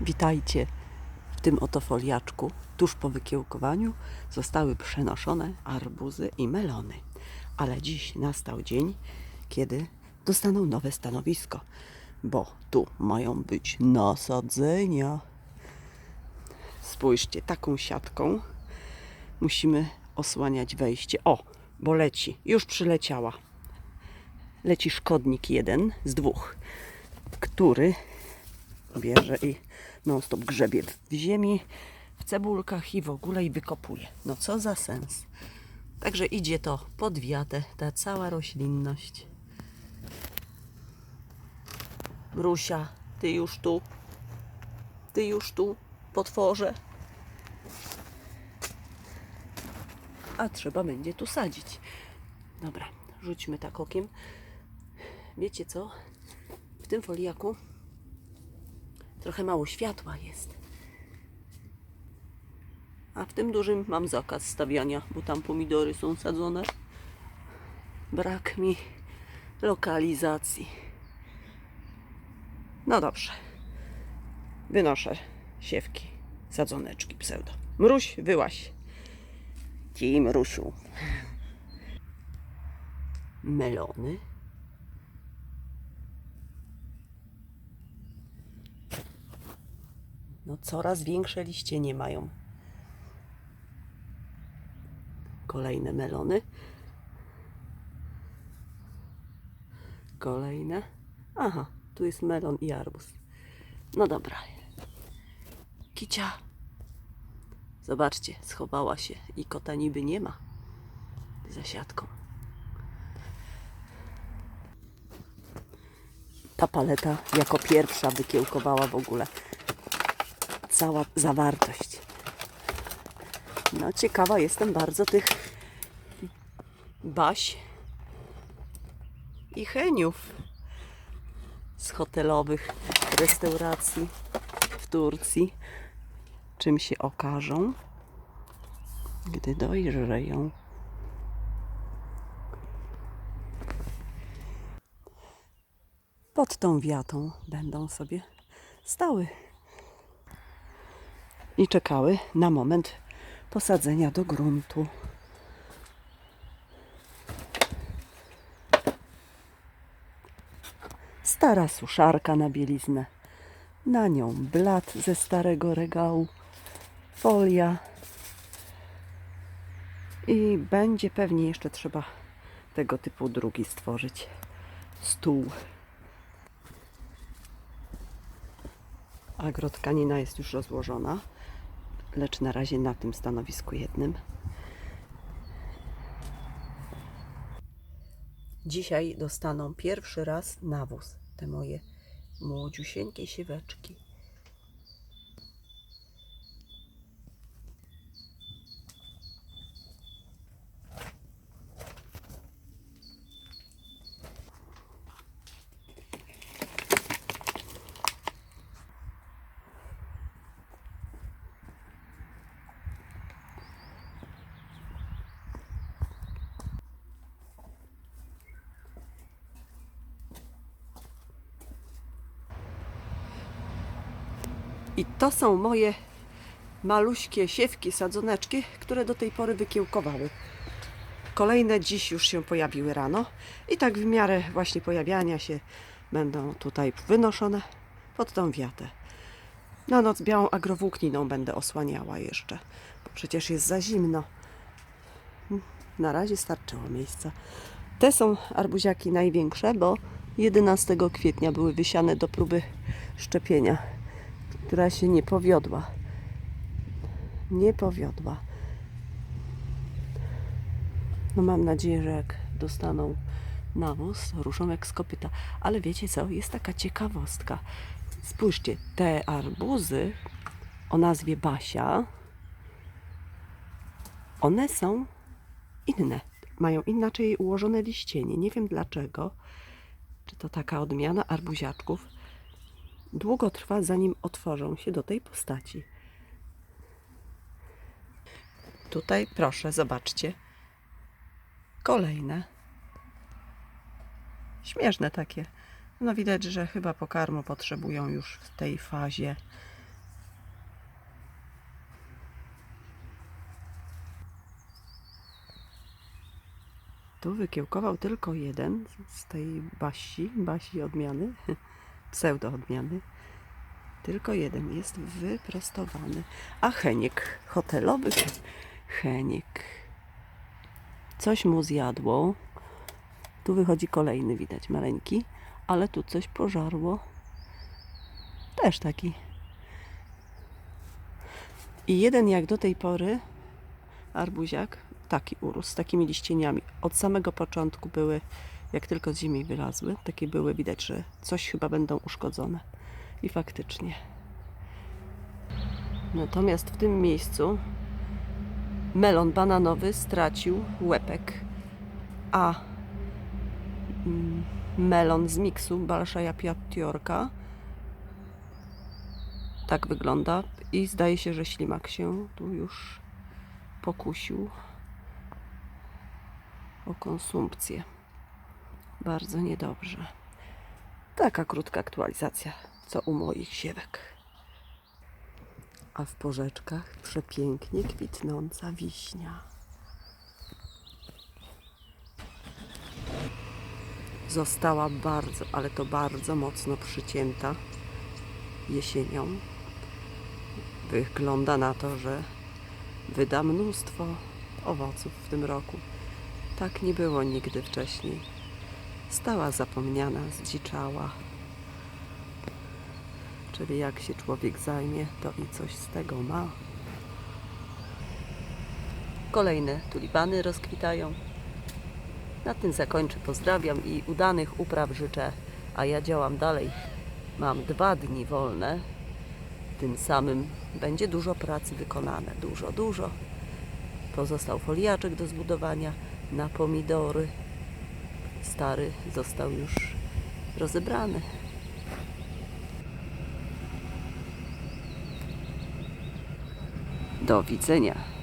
Witajcie. W tym oto foliaczku, tuż po wykiełkowaniu, zostały przenoszone arbuzy i melony. Ale dziś nastał dzień, kiedy dostaną nowe stanowisko, bo tu mają być nasadzenia. Spójrzcie, taką siatką musimy osłaniać wejście. O, bo leci, już przyleciała. Leci szkodnik jeden z dwóch, który bierze i non-stop grzebie w ziemi, w cebulkach i w ogóle i wykopuje. No co za sens. Także idzie to pod wiatę, ta cała roślinność. Mrusia, ty już tu, ty już tu, potworze. A trzeba będzie tu sadzić. Dobra, rzućmy tak okiem. Wiecie co? W tym foliaku trochę mało światła jest. A w tym dużym mam zakaz stawiania, bo tam pomidory są sadzone. Brak mi lokalizacji. No dobrze. Wynoszę siewki, sadzoneczki pseudo. Mruś, wyłaś. Ci, Mrusiu. Melony. No coraz większe liście nie mają. Kolejne melony. Kolejne. Aha, tu jest melon i arbuz. No dobra. Kicia. Zobaczcie, schowała się i kota niby nie ma. Za siatką. Ta paleta jako pierwsza wykiełkowała w ogóle cała zawartość. No, ciekawa jestem bardzo tych baś i heniów z hotelowych restauracji w Turcji. Czym się okażą, gdy dojrzeją. Pod tą wiatą będą sobie stały i czekały na moment posadzenia do gruntu. Stara suszarka na bieliznę, na nią blat ze starego regału, folia i będzie pewnie jeszcze trzeba tego typu drugi stworzyć. Stół. Agrotkanina jest już rozłożona, lecz na razie na tym stanowisku jednym. Dzisiaj dostaną pierwszy raz nawóz te moje młodziusieńkie sieweczki. I to są moje maluśkie siewki, sadzoneczki, które do tej pory wykiełkowały. Kolejne dziś już się pojawiły rano i tak w miarę właśnie pojawiania się będą tutaj wynoszone pod tą wiatę. Na noc białą agrowłókniną będę osłaniała jeszcze, bo przecież jest za zimno. Na razie starczyło miejsca. Te są arbuziaki największe, bo 11 kwietnia były wysiane do próby szczepienia która się nie powiodła. Nie powiodła. No mam nadzieję, że jak dostaną nawóz, ruszą jak z kopyta. Ale wiecie co? Jest taka ciekawostka. Spójrzcie, te arbuzy o nazwie Basia, one są inne. Mają inaczej ułożone liścienie. Nie wiem dlaczego. Czy to taka odmiana arbuziaczków długo trwa, zanim otworzą się do tej postaci. Tutaj proszę, zobaczcie. Kolejne. Śmieszne takie. No widać, że chyba pokarmu potrzebują już w tej fazie. Tu wykiełkował tylko jeden z tej basi, basi odmiany. pseudo odmiany. Tylko jeden jest wyprostowany. A cheniek hotelowy, cheniek. Coś mu zjadło. Tu wychodzi kolejny, widać, maleńki, ale tu coś pożarło. Też taki. I jeden jak do tej pory arbuziak, taki urósł, z takimi liścieniami. Od samego początku były, jak tylko z ziemi wylazły, takie były, widać, że coś chyba będą uszkodzone. I faktycznie. Natomiast w tym miejscu melon bananowy stracił łepek, a mm, melon z miksu Balszaja Piatiorka tak wygląda i zdaje się, że ślimak się tu już pokusił o konsumpcję. Bardzo niedobrze. Taka krótka aktualizacja, co u moich siewek. A w porzeczkach przepięknie kwitnąca wiśnia. Została bardzo, ale to bardzo mocno przycięta jesienią. Wygląda na to, że wyda mnóstwo owoców w tym roku. Tak nie było nigdy wcześniej. Stała zapomniana, zdziczała. Czyli jak się człowiek zajmie, to i coś z tego ma. Kolejne tulipany rozkwitają. Na tym zakończę. Pozdrawiam i udanych upraw życzę. A ja działam dalej. Mam dwa dni wolne. Tym samym będzie dużo pracy wykonane. Dużo, dużo. Pozostał foliaczek do zbudowania na pomidory. Stary został już rozebrany. Do widzenia.